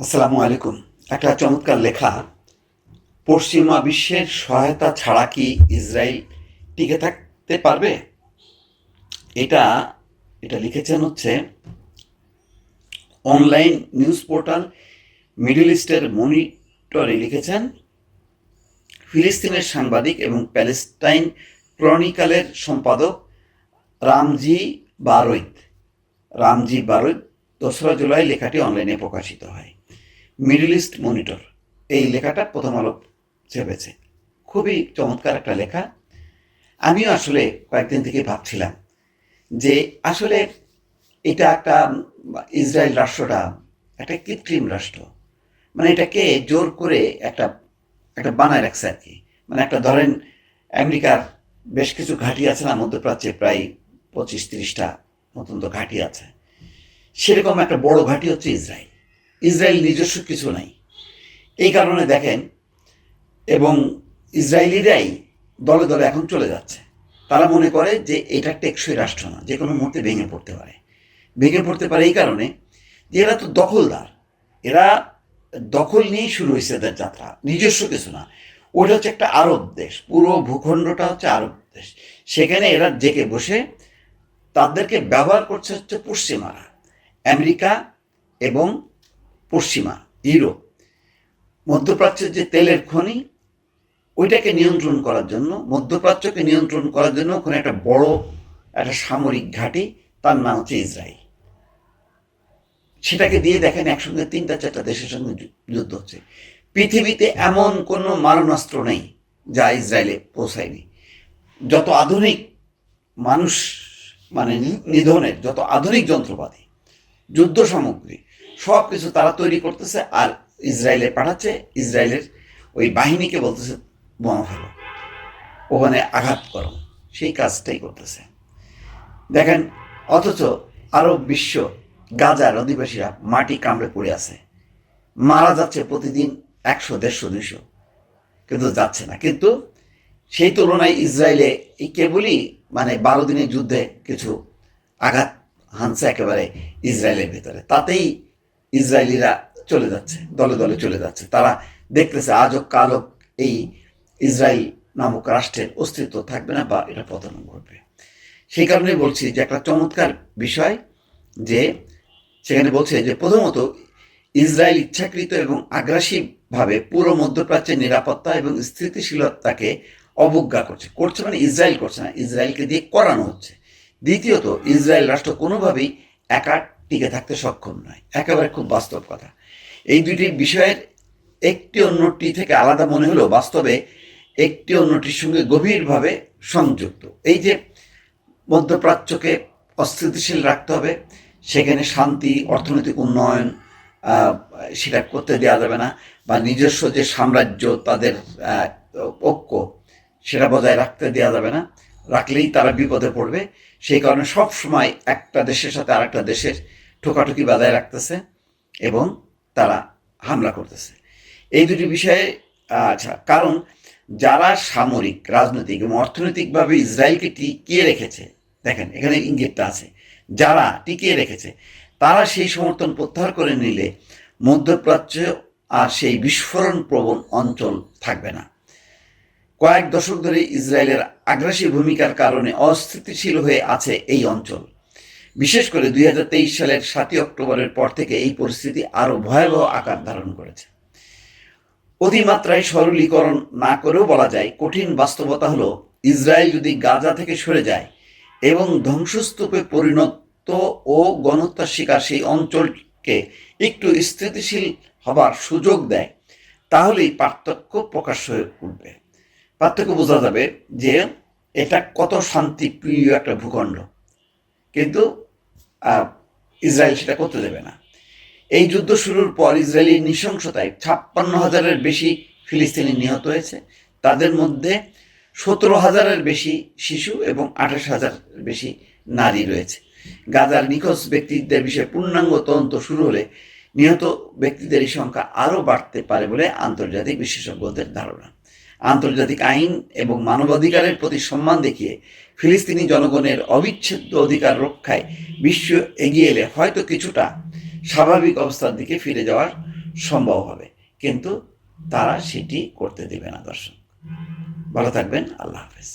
আসসালামু আলাইকুম। একটা চমৎকার লেখা, পশ্চিমা বিশ্বের সহায়তা ছাড়া কি ইসরায়েল টিকে থাকতে পারবে? এটা এটা লিখেছেন হচ্ছে অনলাইন নিউজ পোর্টাল মিডল ইস্টের মনিটরে লিখেছেন, ফিলিস্তিনের সাংবাদিক এবং প্যালেস্টাইন ক্রনিকালের সম্পাদক রামজি বারৈত। রামজি বারৈত দোসরা জুলাই লেখাটি অনলাইনে প্রকাশিত হয়। মিডল ইস্ট মনিটর এই লেখাটা প্রথম আলো চেপেছে খুবই চমৎকার একটা লেখা। আমিও আসলে কয়েকদিন থেকে ভাবছিলাম যে আসলে এটা একটা ইসরায়েল রাষ্ট্রটা, একটা কৃত্রিম রাষ্ট্র। মানে এটাকে জোর করে একটা একটা বানায় রাখছে আর কি। মানে একটা ধরেন আমেরিকার বেশ কিছু ঘাঁটি আছে না, মধ্যপ্রাচ্যে প্রায় পঁচিশ তিরিশটা মতন তো ঘাঁটি আছে। সেরকম একটা বড় ঘাঁটি হচ্ছে ইসরায়েল। ইসরায়েল নিজস্ব কিছু নাই। এই কারণে দেখেন, এবং ইসরায়েলিরাই দলে দলে এখন চলে যাচ্ছে। তারা মনে করে যে এটা টেকসই রাষ্ট্র না, যে কোনো মুহূর্তে ভেঙে পড়তে পারে। ভেঙে পড়তে পারে এই কারণে যে এরা তো দখলদার। এরা দখল নিয়েই শুরু হয়েছে এদের যাত্রা, নিজস্ব কিছু না। ওটা হচ্ছে একটা আরব দেশ, পুরো ভূখণ্ডটা হচ্ছে আরব দেশ। সেখানে এরা জেকে বসে তাদেরকে ব্যবহার করছে হচ্ছে পশ্চিমারা, আমেরিকা এবং পশ্চিমা, ইউরোপ। মধ্যপ্রাচ্যের যে তেলের খনি, ওইটাকে নিয়ন্ত্রণ করার জন্য, মধ্যপ্রাচ্যকে নিয়ন্ত্রণ করার জন্য ওখানে একটা বড়, একটা সামরিক ঘাঁটি, তার নাম হচ্ছে ইসরায়েল সেটাকে দিয়ে দেখেন একসঙ্গে তিনটা, চারটা দেশের সঙ্গে যুদ্ধ হচ্ছে। পৃথিবীতে এমন কোনো মারণাস্ত্র নেই যা ইসরায়েলে পৌঁছায়নি। যত আধুনিক মানুষ মানে নিধনের, যত আধুনিক যন্ত্রপাতি, যুদ্ধ সামগ্রী সব কিছু তারা তৈরি করতেছে আর ইসরায়েলে পাঠাচ্ছে, ইসরায়েলের ওই বাহিনীকে বলতেছে, বোমা ফেলো। ওখানে আঘাত করো। সেই কাজটাই করতেছে। দেখেন, অথচ আরও বিশ্ব, গাজার অধিবাসীরা মাটি কামড়ে পড়ে আছে। মারা যাচ্ছে প্রতিদিন একশো, দেড়শো, দুইশো। কিন্তু যাচ্ছে না। কিন্তু সেই তুলনায় ইসরায়েলে এই কেবলই মানে বারো দিনের যুদ্ধে কিছু আঘাত হানছে একেবারে ইসরায়েলের ভেতরে। তাতেই ইসরায়েলিরা চলে যাচ্ছে, দলে দলে চলে যাচ্ছে। তারা দেখতেছে আজও কালক এই ইসরায়েল নামক রাষ্ট্রের অস্তিত্ব থাকবে না বা এটা পতন ঘটবে। সেই কারণে বলছি যে একটা চমৎকার বিষয় যে সেখানে বলছে যে প্রথমত ইসরায়েল ইচ্ছাকৃত এবং আগ্রাসীভাবে পুরো মধ্যপ্রাচ্যের নিরাপত্তা এবং স্থিতিশীলতাকে অবজ্ঞা করছে। করছে মানে ইসরায়েল করছে না, ইসরায়েলকে দিয়ে করানো হচ্ছে। দ্বিতীয়ত, ইসরায়েল রাষ্ট্র কোনোভাবেই একা টিকে থাকতে সক্ষম নয়। একেবারে খুব বাস্তব কথা। এই দুইটি বিষয়ের একটি অন্যটি থেকে আলাদা মনে হলেও বাস্তবে একটি অন্যটির সঙ্গে গভীরভাবে সংযুক্ত। এই যে মধ্যপ্রাচ্যকে অস্থিতিশীল রাখতে হবে, সেখানে শান্তি, অর্থনৈতিক উন্নয়ন সেটা করতে দেওয়া যাবে না বা নিজস্ব যে সাম্রাজ্য, তাদের ঐক্য, সেটা বজায় রাখতে দেওয়া যাবে না। রাখলেই তারা বিপদে পড়বে। সেই কারণে সব সময় একটা দেশের সাথে আরেকটা দেশের ঠোকাঠুকি বজায় রাখতেছে এবং তারা হামলা করতেছে। এই দুটি বিষয়ে আচ্ছা কারণ যারা সামরিক, রাজনৈতিক এবং অর্থনৈতিকভাবে ইসরায়েলকে টিকিয়ে রেখেছে, দেখেন, এখানে ইঙ্গিতটা আছে, যারা টিকিয়ে রেখেছে, তারা সেই সমর্থন প্রত্যাহার করে নিলে মধ্যপ্রাচ্য আর সেই বিস্ফোরণ প্রবণ অঞ্চল থাকবে না। কয়েক দশক ধরে ইসরায়েলের আগ্রাসী ভূমিকার কারণে অস্থিতিশীল হয়ে আছে এই অঞ্চল। বিশেষ করে দুই হাজার তেইশ সালের সাতই অক্টোবরের পর থেকে এই পরিস্থিতি আরও ভয়াবহ আকার ধারণ করেছে। অতিমাত্রায় সরলীকরণ না করেও বলা যায় কঠিন বাস্তবতা হলো ইসরায়েল যদি গাজা থেকে সরে যায় এবং ধ্বংসস্তূপে পরিণত ও গণহত্যার শিকার সেই অঞ্চলকে একটু স্থিতিশীল হবার সুযোগ দেয়, তাহলেই পার্থক্য প্রকাশ হয়ে উঠবে। পার্থক্য বোঝা যাবে যে এটা কত শান্তিপ্রিয় একটা ভূখণ্ড। কিন্তু ইসরায়েল সেটা করতে দেবে না। এই যুদ্ধ শুরুর পর ইসরায়েলি নৃশংসতায় ছাপ্পান্ন হাজারের বেশি ফিলিস্তিনি নিহত হয়েছে। তাদের মধ্যে সতেরো হাজারের বেশি শিশু এবং আঠাশ হাজার বেশি নারী রয়েছে। গাজার নিখোঁজ ব্যক্তিদের বিষয়ে পূর্ণাঙ্গ তদন্ত শুরু হলে নিহত ব্যক্তিদের সংখ্যা আরও বাড়তে পারে বলে আন্তর্জাতিক বিশেষজ্ঞদের ধারণা। আন্তর্জাতিক আইন এবং মানবাধিকারের প্রতি সম্মান দেখিয়ে ফিলিস্তিনি জনগণের অবিচ্ছেদ্য অধিকার রক্ষায় বিশ্ব এগিয়ে এলে হয়তো কিছুটা স্বাভাবিক অবস্থার দিকে ফিরে যাওয়ার সম্ভব হবে। কিন্তু তারা সেটি করতে দেবে না, দর্শক। ভালো থাকবেন, আল্লাহ হাফেজ।